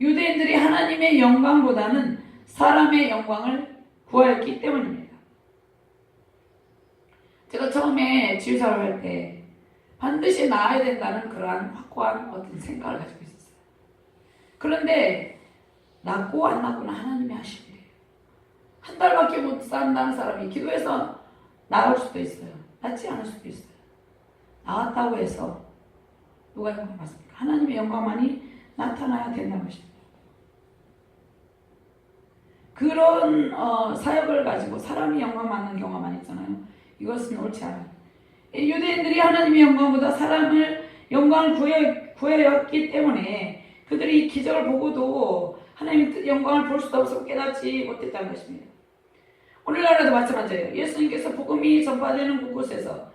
유대인들이 하나님의 영광보다는 사람의 영광을 구하였기 때문입니다. 제가 처음에 지휘사를 할 때 반드시 나아야 된다는 그러한 확고한 어떤 생각을 가지고 있었어요. 그런데 낫고 안 낫고는 하나님이 하시는 일이에요. 한 달밖에 못 산다는 사람이 기도해서 나을 수도 있어요. 낫지 않을 수도 있어요. 나았다고 해서 누가 영광 받습니까? 하나님의 영광만이 나타나야 된다는 것입니다. 그런 어, 사역을 가지고 사람이 영광 받는 경우가 많이 있잖아요. 이것은 옳지 않아요. 유대인들이 하나님의 영광보다 사람을 영광을 구해, 구해였기 때문에 그들이 이 기적을 보고도 하나님의 영광을 볼 수도 없어 깨닫지 못했다는 것입니다. 오늘날에도 마찬가지예요. 예수님께서 복음이 전파되는 곳곳에서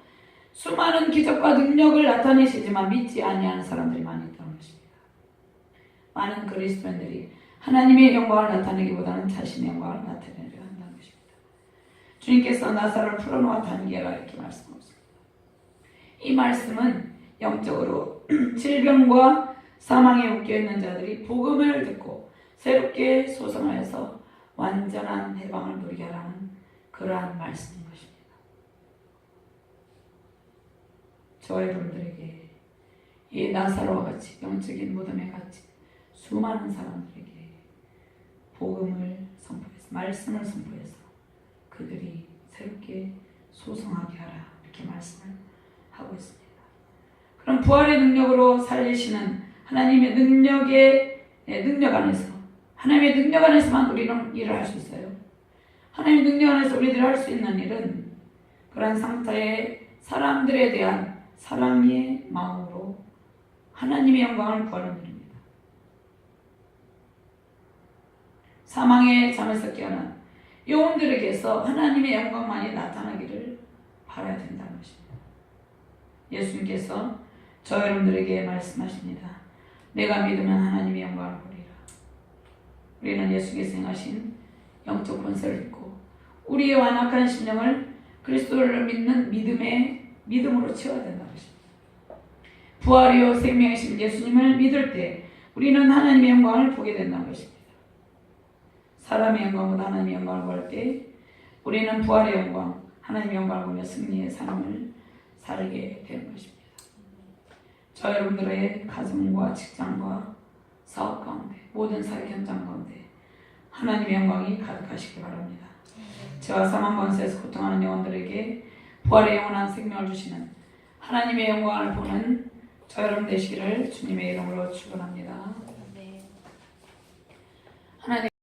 수많은 기적과 능력을 나타내시지만 믿지 아니하는 사람들이 많이 것입니다. 많은 그리스도인들이 하나님의 영광을 나타내기보다는 자신의 영광을 나타내려 한다는 것입니다. 주님께서 나사를 풀어놓아 단계라 이렇게 말씀하셨습니다. 이 말씀은 영적으로 질병과 사망에 묶여있는 자들이 복음을 듣고 새롭게 소성하여서 완전한 해방을 누리게 하라는 그러한 말씀인 것입니다. 저와 여러분들에게 이 나사로와 같이 영적인 무덤에 같이 수많은 사람들에게 복음을 선포해서 말씀을 선포해서 그들이 새롭게 소성하게 하라 이렇게 말씀을 하고 있습니다. 그럼 부활의 능력으로 살리시는 하나님의 능력의 예, 능력 안에서 하나님의 능력 안에서만 우리는 일을 할 수 있어요. 하나님의 능력 안에서 우리들이 할 수 있는 일은 그런 상태의 사람들에 대한 사랑의 마음으로 하나님의 영광을 구하는 일입니다. 사망의 잠에서 깨어난 영혼들에게서 하나님의 영광만이 나타나기를 바라야 된다는 것입니다. 예수님께서 저 여러분들에게 말씀하십니다. 내가 믿으면 하나님의 영광을 보리라. 우리는 예수께서 행하신 영적 권세를 믿고 우리의 완악한 심령을 그리스도를 믿는 믿음의 믿음으로 채워야 된다는 것입니다. 부활이요 생명이신 예수님을 믿을 때 우리는 하나님의 영광을 보게 된다는 것입니다. 사람의 영광보다 하나님의 영광을 볼때 우리는 부활의 영광, 하나님의 영광을 보며 승리의 삶을 살게 되는 것입니다. 저 여러분들의 가정과 직장과 사업 가운데 모든 사회 현장 가운데 하나님의 영광이 가득하시기 바랍니다. 저와 사망 권세에서 고통하는 영혼들에게 부활의 영원한 생명을 주시는 하나님의 영광을 보는 저 여러분 되시기를 주님의 이름으로 축원합니다.